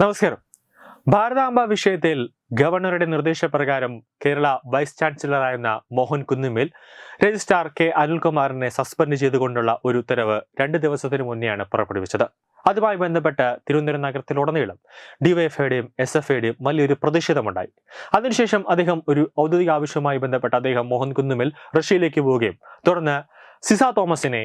നമസ്കാരം. ഭാരതാംബ വിഷയത്തിൽ ഗവർണറുടെ നിർദ്ദേശപ്രകാരം കേരള വൈസ് ചാൻസലറായിരുന്ന മോഹൻ കുന്നുമേൽ രജിസ്ട്രാർ കെ അനിൽകുമാറിനെ സസ്പെൻഡ് ചെയ്തുകൊണ്ടുള്ള ഒരു ഉത്തരവ് രണ്ട് ദിവസത്തിന് മുന്നെയാണ് പുറപ്പെടുവിച്ചത്. അതുമായി ബന്ധപ്പെട്ട് തിരുവനന്തപുരം നഗരത്തിലുടനീളം ഡിവൈഎഫ്ഐയുടെയും എസ് എഫ് ഐയുടെയും വലിയൊരു പ്രതിഷേധമുണ്ടായി. അതിനുശേഷം അദ്ദേഹം ഒരു ഔദ്യോഗിക ആവശ്യവുമായി ബന്ധപ്പെട്ട് അദ്ദേഹം മോഹൻ കുന്നുമേൽ റഷ്യയിലേക്ക് പോവുകയും തുടർന്ന് സിസ തോമസിനെ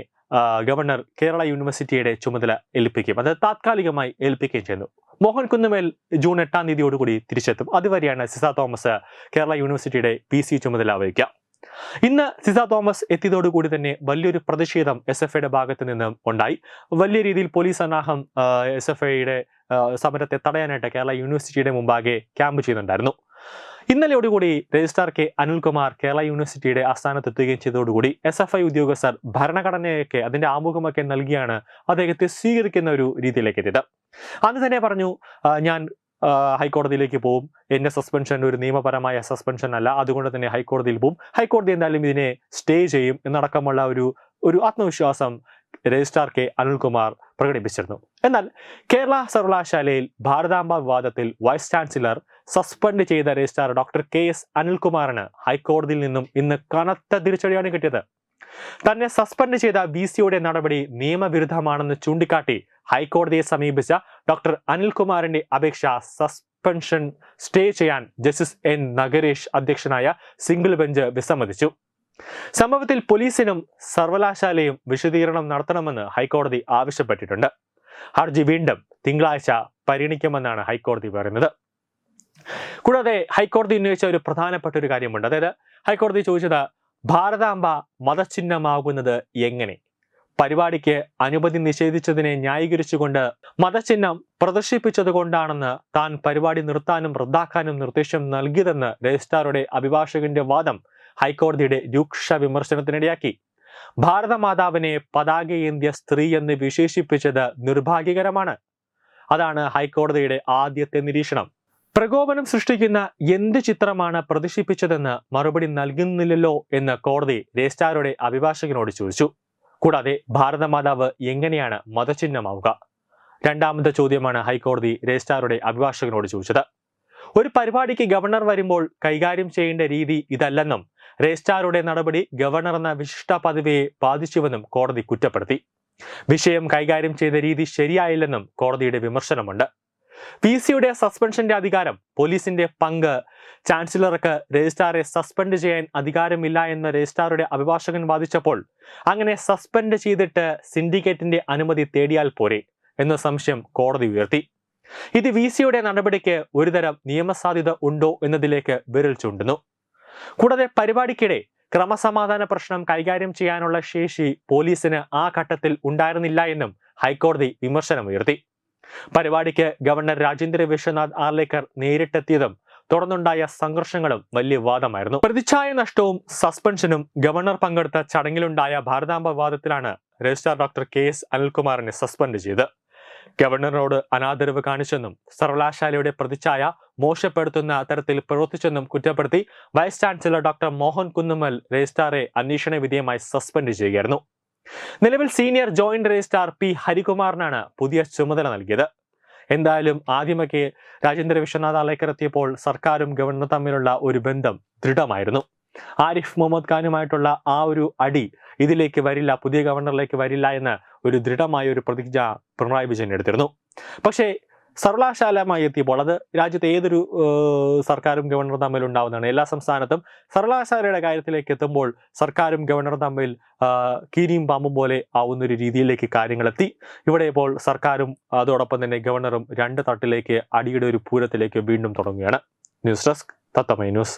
ഗവർണർ കേരള യൂണിവേഴ്സിറ്റിയുടെ ചുമതല ഏൽപ്പിക്കുകയും അത് താത്കാലികമായി ഏൽപ്പിക്കുകയും ചെയ്യുന്നു മോഹൻ കുന്നുമേൽ ജൂൺ എട്ടാം തീയതിയോടുകൂടി തിരിച്ചെത്തും. അതുവരെയാണ് സിസ തോമസ് കേരള യൂണിവേഴ്സിറ്റിയുടെ പി സി ചുമതല വഹിക്കുക. ഇന്ന് സിസ തോമസ് എത്തിയതോടുകൂടി തന്നെ വലിയൊരു പ്രതിഷേധം എസ് എഫ് ഐയുടെ ഭാഗത്ത് നിന്നും ഉണ്ടായി. വലിയ രീതിയിൽ പോലീസ് സന്നാഹം എസ് എഫ് ഐയുടെ സമരത്തെ തടയാനായിട്ട് കേരള യൂണിവേഴ്സിറ്റിയുടെ മുമ്പാകെ ക്യാമ്പ് ചെയ്യുന്നുണ്ടായിരുന്നു. ഇന്നലെയോടുകൂടി രജിസ്ട്രാർ കെ അനിൽകുമാർ കേരള യൂണിവേഴ്സിറ്റിയുടെ ആസ്ഥാനത്തെത്തുകയും ചെയ്തതോടുകൂടി എസ് എഫ് ഐ ഉദ്യോഗസ്ഥർ ഭരണഘടനയൊക്കെ അതിന്റെ ആമുഖമൊക്കെ നൽകിയാണ് അദ്ദേഹത്തെ സ്വീകരിക്കുന്ന ഒരു രീതിയിലേക്ക് എത്തിയത്. അന്ന് തന്നെ പറഞ്ഞു ഞാൻ ഹൈക്കോടതിയിലേക്ക് പോവും. എന്റെ സസ്പെൻഷൻ ഒരു നിയമപരമായ സസ്പെൻഷൻ അല്ല. അതുകൊണ്ട് തന്നെ ഹൈക്കോടതിയിൽ പോവും. ഹൈക്കോടതി എന്തായാലും ഇതിനെ സ്റ്റേ ചെയ്യും എന്നടക്കമുള്ള ഒരു ഒരു ആത്മവിശ്വാസം രജിസ്ട്രാർ കെ അനിൽകുമാർ പ്രകടിപ്പിച്ചിരുന്നു. എന്നാൽ കേരള സർവകലാശാലയിൽ ഭാരതാംബ വിവാദത്തിൽ വൈസ് ചാൻസലർ സസ്പെൻഡ് ചെയ്ത രജിസ്ട്രാർ ഡോക്ടർ കെ എസ് അനിൽകുമാറിന് ഹൈക്കോടതിയിൽ നിന്നും ഇന്ന് കനത്ത തിരിച്ചടിയാണ് കിട്ടിയത്. തന്നെ സസ്പെൻഡ് ചെയ്ത വി സിയുടെ നടപടി നിയമവിരുദ്ധമാണെന്ന് ചൂണ്ടിക്കാട്ടി ഹൈക്കോടതിയെ സമീപിച്ച ഡോക്ടർ അനിൽകുമാറിന്റെ അപേക്ഷ സസ്പെൻഷൻ സ്റ്റേ ചെയ്യാൻ ജസ്റ്റിസ് എൻ നഗരേഷ് അധ്യക്ഷനായ സിംഗിൾ ബെഞ്ച് വിസമ്മതിച്ചു. സംഭവത്തിൽ പോലീസിനും സർവകലാശാലയും വിശദീകരണം നടത്തണമെന്ന് ഹൈക്കോടതി ആവശ്യപ്പെട്ടിട്ടുണ്ട്. ഹർജി വീണ്ടും തിങ്കളാഴ്ച പരിഗണിക്കുമെന്നാണ് ഹൈക്കോടതി പറയുന്നത്. കൂടാതെ ഹൈക്കോടതി ഉന്നയിച്ച ഒരു പ്രധാനപ്പെട്ട ഒരു കാര്യമുണ്ട്. അതായത് ഹൈക്കോടതി ചോദിച്ചത് ഭാരതാംബ മതചിഹ്നമാകുന്നത് എങ്ങനെ? പരിപാടിക്ക് അനുമതി നിഷേധിച്ചതിനെ ന്യായീകരിച്ചുകൊണ്ട് മതചിഹ്നം പ്രദർശിപ്പിച്ചത് കൊണ്ടാണെന്ന് താൻ പരിപാടി നിർത്താനും റദ്ദാക്കാനും നിർദ്ദേശം നൽകിയതെന്ന് രജിസ്ട്രാറുടെ അഭിഭാഷകന്റെ വാദം ഹൈക്കോടതിയുടെ രൂക്ഷ വിമർശനത്തിനിടയാക്കി. ഭാരതമാതാവിനെ പതാകയേന്ത്യ സ്ത്രീ എന്ന് വിശേഷിപ്പിച്ചത് നിർഭാഗ്യകരമാണ്. അതാണ് ഹൈക്കോടതിയുടെ ആദ്യത്തെ നിരീക്ഷണം. പ്രകോപനം സൃഷ്ടിക്കുന്ന എന്ത് ചിത്രമാണ് പ്രദർശിപ്പിച്ചതെന്ന് മറുപടി നൽകുന്നില്ലല്ലോ എന്ന് കോടതി രജിസ്ട്രാറുടെ അഭിഭാഷകനോട് ചോദിച്ചു. കൂടാതെ ഭാരതമാതാവ് എങ്ങനെയാണ് മതചിഹ്നമാവുക? രണ്ടാമത്തെ ചോദ്യമാണ് ഹൈക്കോടതി രജിസ്ട്രാറുടെ അഭിഭാഷകനോട് ചോദിച്ചത്. ഒരു പരിപാടിക്ക് ഗവർണർ വരുമ്പോൾ കൈകാര്യം ചെയ്യേണ്ട രീതി ഇതല്ലെന്നും രജിസ്ട്രാറുടെ നടപടി ഗവർണർ എന്ന വിശിഷ്ട പദവിയെ ബാധിച്ചുവെന്നും കോടതി കുറ്റപ്പെടുത്തി. വിഷയം കൈകാര്യം ചെയ്ത രീതി ശരിയായില്ലെന്നും കോടതിയുടെ വിമർശനമുണ്ട്. പി സിയുടെ സസ്പെൻഷന്റെ അധികാരം പോലീസിന്റെ പങ്ക് ചാൻസലർക്ക് രജിസ്ട്രാറെ സസ്പെൻഡ് ചെയ്യാൻ അധികാരമില്ല എന്ന് രജിസ്ട്രാറുടെ അഭിഭാഷകൻ വാദിച്ചപ്പോൾ അങ്ങനെ സസ്പെൻഡ് ചെയ്തിട്ട് സിൻഡിക്കേറ്റിന്റെ അനുമതി തേടിയാൽ പോരെ എന്ന സംശയം കോടതി ഉയർത്തി. ഇത് വി സിയുടെ നടപടിക്ക് ഒരുതരം നിയമസാധ്യത ഉണ്ടോ എന്നതിലേക്ക് വിരൽ ചൂണ്ടുന്നു. കൂടാതെ പരിപാടിക്കിടെ ക്രമസമാധാന പ്രശ്നം കൈകാര്യം ചെയ്യാനുള്ള ശേഷി പോലീസിന് ആ ഘട്ടത്തിൽ ഉണ്ടായിരുന്നില്ല എന്നും ഹൈക്കോടതി വിമർശനം ഉയർത്തി. പരിപാടിക്ക് ഗവർണർ രാജേന്ദ്ര വിശ്വനാഥ് ആർലേക്കർ നേരിട്ടെത്തിയതും തുടർന്നുണ്ടായ സംഘർഷങ്ങളും വലിയ വാദമായിരുന്നു പ്രതിച്ഛായ നഷ്ടവും സസ്പെൻഷനും ഗവർണർ പങ്കെടുത്ത ചടങ്ങിലുണ്ടായ ഭാരതാംബ വാദത്തിലാണ് രജിസ്ട്രാർ ഡോക്ടർ കെ എസ് അനിൽകുമാറിനെ സസ്പെൻഡ് ചെയ്ത് ഗവർണറിനോട് അനാദരവ് കാണിച്ചെന്നും സർവകലാശാലയുടെ പ്രതിച്ഛായ മോശപ്പെടുത്തുന്ന തരത്തിൽ പ്രവർത്തിച്ചെന്നും കുറ്റപ്പെടുത്തി vice chancellor doctor Mohan Kunnummal രജിസ്ട്രാറെ അന്വേഷണ വിധേയമായി സസ്പെൻഡ് ചെയ്യുകയായിരുന്നു. നിലവിൽ സീനിയർ ജോയിന്റ് രജിസ്ട്രാർ പി ഹരികുമാറിനാണ് പുതിയ ചുമതല നൽകിയത്. എന്തായാലും ആദ്യമൊക്കെ രാജേന്ദ്ര വിശ്വനാഥ് ആലേക്കർ എത്തിയപ്പോൾ സർക്കാരും ഗവർണറും തമ്മിലുള്ള ഒരു ബന്ധം ദൃഢമായിരുന്നു. ആരിഫ് മുഹമ്മദ് ഖാനുമായിട്ടുള്ള ആ ഒരു അടി ഇതിലേക്ക് വരില്ല പുതിയ ഗവർണറിലേക്ക് വരില്ല എന്ന് ഒരു ദൃഢമായ ഒരു പ്രതിജ്ഞ പിണറായി വിജയൻ എടുത്തിരുന്നു. പക്ഷേ സർവകലാശാലമായി എത്തിയപ്പോൾ അത് രാജ്യത്തെ ഏതൊരു സർക്കാരും ഗവർണറും തമ്മിൽ ഉണ്ടാവുന്നതാണ്. എല്ലാ സംസ്ഥാനത്തും സർവകലാശാലയുടെ കാര്യത്തിലേക്ക് എത്തുമ്പോൾ സർക്കാരും ഗവർണറും തമ്മിൽ കീരിയും പാമ്പും പോലെ ആവുന്ന ഒരു രീതിയിലേക്ക് കാര്യങ്ങളെത്തി. ഇവിടെ ഇപ്പോൾ സർക്കാരും അതോടൊപ്പം തന്നെ ഗവർണറും രണ്ട് തട്ടിലേക്ക് അടിയുടെ ഒരു പൂരത്തിലേക്ക് വീണ്ടും തുടങ്ങുകയാണ്. News desk Tatwamayi news.